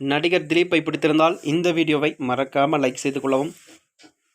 நடிகர் திலீப்பை பிடித்திருந்தால் இந்த வீடியோவை மறக்காமல் லைக் செய்து கொள்ளவும்.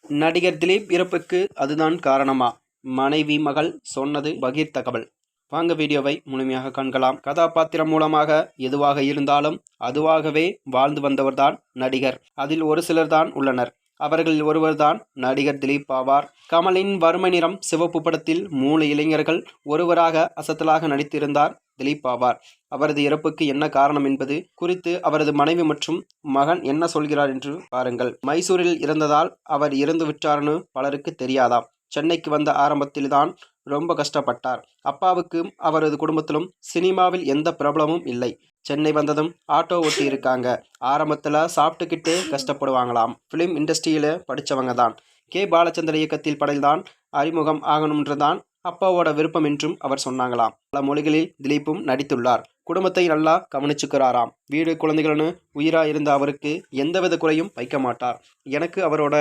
நடிகர் திலீப் இறப்புக்கு அதுதான் காரணமா? மனைவி மகள் சொன்னது பகீர் தகவல். வாங்க வீடியோவை முழுமையாக காண்கலாம். கதாபாத்திரம் மூலமாக எதுவாக இருந்தாலும் அதுவாகவே வாழ்ந்து வந்தவர்தான் நடிகர். அதில் ஒரு சிலர்தான் உள்ளனர். அவர்களில் ஒருவர்தான் நடிகர் திலீப் ஆவார். கமலின் வறுமை நிறம் சிவப்பு படத்தில் மூணு இளைஞர்கள் ஒருவராக அசத்தலாக நடித்திருந்தார் திலீப் ஆவார் அவரது இறப்புக்கு என்ன காரணம் என்பது குறித்து அவரது மனைவி மற்றும் மகன் என்ன சொல்கிறார் என்று பாருங்கள். மைசூரில் இறந்ததால் அவர் இறந்து விட்டார்னு பலருக்கு தெரியாதாம். சென்னைக்கு வந்த ஆரம்பத்தில்தான் ரொம்ப கஷ்டப்பட்டார். அப்பாவுக்கும் அவரது குடும்பத்திலும் சினிமாவில் எந்த பிரபலமும் இல்லை. சென்னை வந்ததும் ஆட்டோ ஓட்டி இருக்காங்க ஆரம்பத்தில் சாப்பிட்டுக்கிட்டே கஷ்டப்படுவாங்களாம். ஃபிலிம் இண்டஸ்ட்ரியில் படித்தவங்க தான். கே. பாலச்சந்திர இயக்கத்தில் படையில்தான் அறிமுகம் ஆகணும்ன்றதான் அப்பாவோட விருப்பம் என்றும் அவர் சொன்னாங்களாம். பல மொழிகளில் திலீப்பும் நடித்துள்ளார். குடும்பத்தை நல்லா கவனிச்சுக்கிறாராம். வீடு குழந்தைகள்னு உயிரா இருந்த அவருக்கு எந்தவித குறையும் வைக்க மாட்டார். எனக்கு அவரோட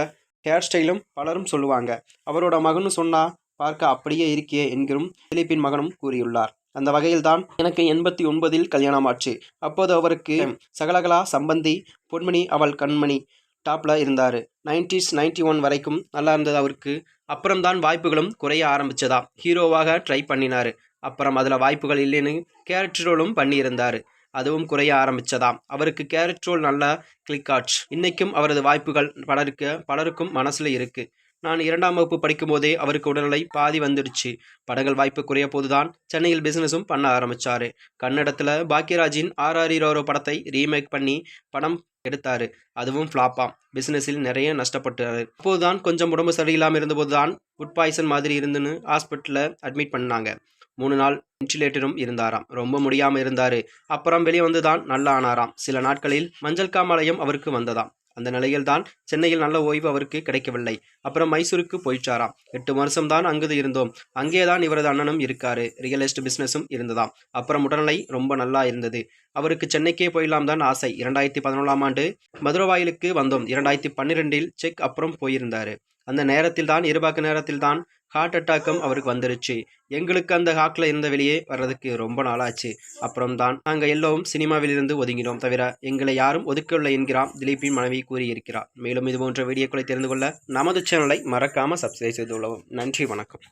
ஹேர் ஸ்டைலும் பலரும் சொல்லுவாங்க. அவரோட மகனும் சொன்னா பார்க்க அப்படியே இருக்கியே என்கிறும் திலீப்பின் மகனும் கூறியுள்ளார். அந்த வகையில்தான் எனக்கு எண்பத்தி ஒன்பதில் கல்யாணமாச்சு அப்போது அவருக்கு சகலகலா சம்பந்தி பொன்மணி அவள் கண்மணி டாப்பில் இருந்தார். நைன்டிஸ் நைன்டி ஒன் வரைக்கும் நல்லா இருந்தது அவருக்கு. அப்புறம்தான் வாய்ப்புகளும் குறைய ஆரம்பித்ததா ஹீரோவாக ட்ரை பண்ணினார். அப்புறம் அதில் வாய்ப்புகள் இல்லைன்னு கேரக்டர் ரோலும் பண்ணியிருந்தார். அதுவும் குறைய ஆரம்பித்ததாம் அவருக்கு கேரக்டர் ரோல் நல்லா கிளிக் ஆச்சு. இன்றைக்கும் அவரது வாய்ப்புகள் பலருக்கு பலருக்கும் மனசில் இருக்குது நான் இரண்டாம் வகுப்பு படிக்கும்போதே அவருக்கு உடல்நிலை பாதி வந்துடுச்சு. படங்கள் வாய்ப்பு குறைய போதுதான் சென்னையில் பிசினஸும் பண்ண ஆரம்பிச்சாரு. கன்னடத்துல பாக்யராஜின் ஆர் ரோரோ படத்தை ரீமேக் பண்ணி படம் எடுத்தாரு. அதுவும் ஃப்ளாப்பாம் பிசினஸில் நிறைய நஷ்டப்பட்டாரு. அப்போதுதான் கொஞ்சம் உடம்பு சரியில்லாமல் இருந்தபோது தான் ஃபுட் பாய்சன் மாதிரி இருந்துன்னு ஹாஸ்பிட்டலில் அட்மிட் பண்ணாங்க. மூணு நாள் வென்டிலேட்டரும் இருந்தாராம். ரொம்ப முடியாமல் இருந்தார். அப்புறம் வெளியே வந்து தான் நல்லா ஆனாராம். சில நாட்களில் மஞ்சள் காமாலயம் அவருக்கு வந்ததாம். அந்த நிலையில்தான் சென்னையில் நல்ல ஓய்வு அவருக்கு கிடைக்கவில்லை. அப்புறம் மைசூருக்கு போயிச்சாராம் எட்டு வருஷம் தான் அங்குது இருந்தோம். அங்கே தான் இவரது அண்ணனும் இருக்காரு. ரியல் எஸ்டேட் பிஸ்னஸும் இருந்ததாம். அப்புறம் உடல்நிலை ரொம்ப நல்லா இருந்தது. அவருக்கு சென்னைக்கே போயிடலாம் தான் ஆசை. இரண்டாயிரத்தி பதினொன்றாம் ஆண்டு மதுரவாயிலுக்கு வந்தோம். இரண்டாயிரத்தி பன்னிரெண்டில் செக் அப்புறம் போயிருந்தாரு. அந்த நேரத்தில் தான் இருபாக்கு நேரத்தில் தான் ஹார்ட் அட்டாக்கும் அவருக்கு வந்துருச்சு. எங்களுக்கு அந்த ஹாக்கில் இருந்த வெளியே வர்றதுக்கு ரொம்ப நாளாச்சு. அப்புறம் தான் நாங்கள் எல்லோரும் சினிமாவிலிருந்து ஒதுங்கினோம் தவிர எங்களை யாரும் ஒதுக்கவில்லை என்கிறார் திலீப்பின் மனைவி கூறியிருக்கிறார். மேலும் இது போன்ற வீடியோக்களை தெரிந்து கொள்ள நமது சேனலை மறக்காமல் சப்ஸ்கிரைப் செய்து கொள்ளவும் நன்றி வணக்கம்.